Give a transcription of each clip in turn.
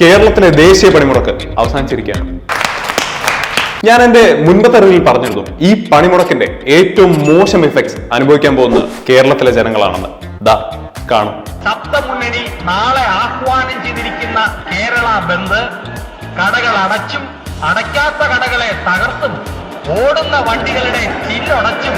കേരളത്തിലെ ദേശീയ പണിമുടക്ക് അവസാനിച്ചിരിക്കുകയാണ്. ഞാൻ എന്റെ മുൻപത്തെ അറിവിൽ പറഞ്ഞിരുന്നു ഈ പണിമുടക്കിന്റെ ഏറ്റവും മോശം ഇഫക്ട്സ് അനുഭവിക്കാൻ പോകുന്നത് കേരളത്തിലെ ജനങ്ങളാണെന്ന്. ദാ കാണും. സപ്തമുന്നണി നാളെ ആഹ്വാനം ചെയ്തിരിക്കുന്ന കേരള ബന്ദ് കടകൾ അടച്ചും അടയ്ക്കാത്ത കടകളെ തകർത്തും ഓടുന്ന വണ്ടികളുടെ ചില്ലടച്ചും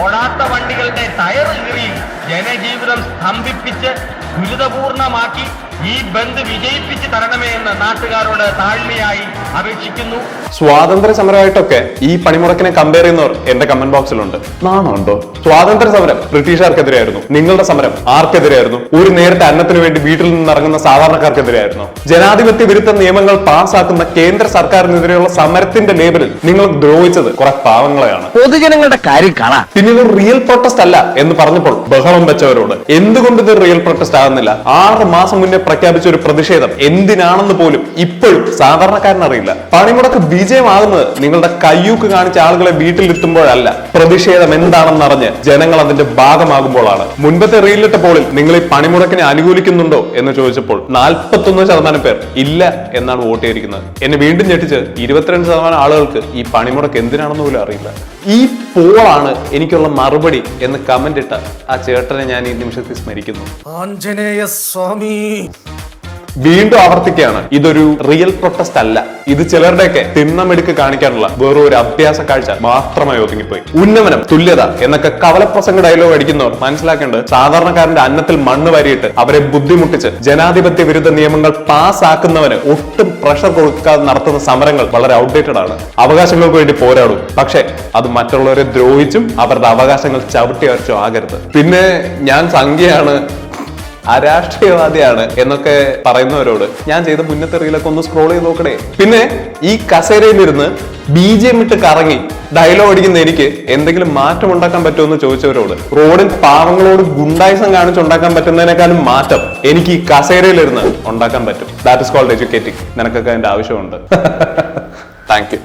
ഓടാത്ത വണ്ടികളുടെ ടയർ കീറി ജനജീവിതം സ്തംഭിപ്പിച്ച് ദുരിതപൂർണമാക്കി ഈ ബന്ദ് വിജയിപ്പിച്ച് തരണമേ എന്ന് നാട്ടുകാരോട് താഴ്മയായി അപേക്ഷിക്കുന്നു. സ്വാതന്ത്ര്യ സമരമായിട്ടൊക്കെ ഈ പണിമുടക്കിനെ കമ്പയർ ചെയ്യുന്നവർ എന്റെ കമന്റ് ബോക്സിലുണ്ട് നാണുണ്ടോ സ്വാതന്ത്ര്യ സമരം ബ്രിട്ടീഷുകാർക്കെതിരെയായിരുന്നു. നിങ്ങളുടെ സമരം ആർക്കെതിരെയായിരുന്നു? ഒരു നേരത്തെ അന്നത്തിന് വേണ്ടി വീട്ടിൽ നിന്ന് ഇറങ്ങുന്ന സാധാരണക്കാർക്കെതിരെയായിരുന്നു? ജനാധിപത്യ വിരുദ്ധ നിയമങ്ങൾ പാസ്സാക്കുന്ന കേന്ദ്ര സർക്കാരിനെതിരെയുള്ള സമരത്തിന്റെ ലേബലിൽ നിങ്ങൾ ദ്രോഹിച്ചത് കുറെ പാവങ്ങളെയാണ്. പൊതുജനങ്ങളുടെ കാര്യം കാണാം. പിന്നെ ഇത് റിയൽ പ്രൊട്ടസ്റ്റ് അല്ല എന്ന് പറഞ്ഞപ്പോൾ ബഹളം വെച്ചവരോട് എന്തുകൊണ്ട് ഇത് റിയൽ പ്രൊട്ടസ്റ്റ് ആകുന്നില്ല? ആറ് മാസം മുന്നേ പ്രഖ്യാപിച്ച ഒരു പ്രതിഷേധം എന്തിനാണെന്ന് പോലും ഇപ്പോഴും സാധാരണക്കാരനറിയില്ല. പണിമുടക്ക് വിജയമാകുന്നത് നിങ്ങളുടെ കയ്യൂക്ക് കാണിച്ച ആളുകളെ വീട്ടിലിരുത്തുമ്പോഴല്ല പ്രതിഷേധം എന്താണെന്ന് അറിഞ്ഞ് ജനങ്ങൾ അതിന്റെ ഭാഗമാകുമ്പോഴാണ്. മുൻപത്തെ റീലിട്ട പോളിൽ നിങ്ങൾ ഈ പണിമുടക്കിനെ അനുകൂലിക്കുന്നുണ്ടോ എന്ന് ചോദിച്ചപ്പോൾ നാൽപ്പത്തൊന്ന് ശതമാനം പേർ ഇല്ല എന്നാണ് വോട്ട് ചെയ്തിരിക്കുന്നത്. എന്നെ വീണ്ടും ഞെട്ടിച്ച് ഇരുപത്തിരണ്ട് ശതമാനം ആളുകൾക്ക് ഈ പണിമുടക്ക് എന്തിനാണെന്ന് പോലും അറിയില്ല. ഈ പോളാണ് എനിക്കുള്ള മറുപടി എന്ന് കമന്റ് ഇട്ട ആ ചേട്ടനെ ഞാൻ ഈ നിമിഷത്തിൽ സ്മരിക്കുന്നു. ആഞ്ജനേയ സ്വാമി. വീണ്ടും ആവർത്തിക്കുകയാണ്. ഇതൊരു റിയൽ പ്രൊട്ടസ്റ്റ് അല്ല. ഇത് ചിലരുടെയൊക്കെ തിണ്ണമെടുക്ക് കാണിക്കാനുള്ള വെറും ഒരു അഭ്യാസ കാഴ്ച മാത്രമായി ഒതുങ്ങിപ്പോയി. ഉന്നമനം തുല്യത എന്നൊക്കെ കവലപ്രസംഗ ഡയലോഗ് അടിക്കുന്നവർ മനസ്സിലാക്കേണ്ടത് സാധാരണക്കാരന്റെ അന്നത്തിൽ മണ്ണ് വാരിയിട്ട് അവരെ ബുദ്ധിമുട്ടിച്ച് ജനാധിപത്യ വിരുദ്ധ നിയമങ്ങൾ പാസ്സാക്കുന്നവന് ഒട്ടും പ്രഷർ കൊടുക്കാതെ നടത്തുന്ന സമരങ്ങൾ വളരെ ഔട്ട്ഡേറ്റഡ് ആണ്. അവകാശങ്ങൾക്ക് വേണ്ടി പോരാടും. പക്ഷേ അത് മറ്റുള്ളവരെ ദ്രോഹിച്ചും അവരുടെ അവകാശങ്ങൾ ചവിട്ടി അരച്ചോ ആകരുത്. പിന്നെ ഞാൻ സംഖ്യയാണ് അരാഷ്ട്രീയവാദിയാണ് എന്നൊക്കെ പറയുന്നവരോട് ഞാൻ ചെയ്ത മുന്നത്തെറിയിലൊക്കെ ഒന്ന് സ്ക്രോൾ ചെയ്ത് നോക്കണേ. പിന്നെ ഈ കസേരയിൽ ഇരുന്ന് ബി ജെ ഇട്ട് കറങ്ങി ഡയലോഗ് അടിക്കുന്ന എനിക്ക് എന്തെങ്കിലും മാറ്റം ഉണ്ടാക്കാൻ പറ്റുമോ എന്ന് ചോദിച്ചവരോട് റോഡിൽ പാവങ്ങളോട് ഗുണ്ടായിസം കാണിച്ചുണ്ടാക്കാൻ പറ്റുന്നതിനേക്കാളും മാറ്റം എനിക്ക് ഈ കസേരയിലിരുന്ന് ഉണ്ടാക്കാൻ പറ്റും. ദാറ്റ് ഇസ് കോൾഡ് എഡ്യൂക്കേറ്റിംഗ് നിനക്കൊക്കെ അതിന്റെ ആവശ്യമുണ്ട്. Thank you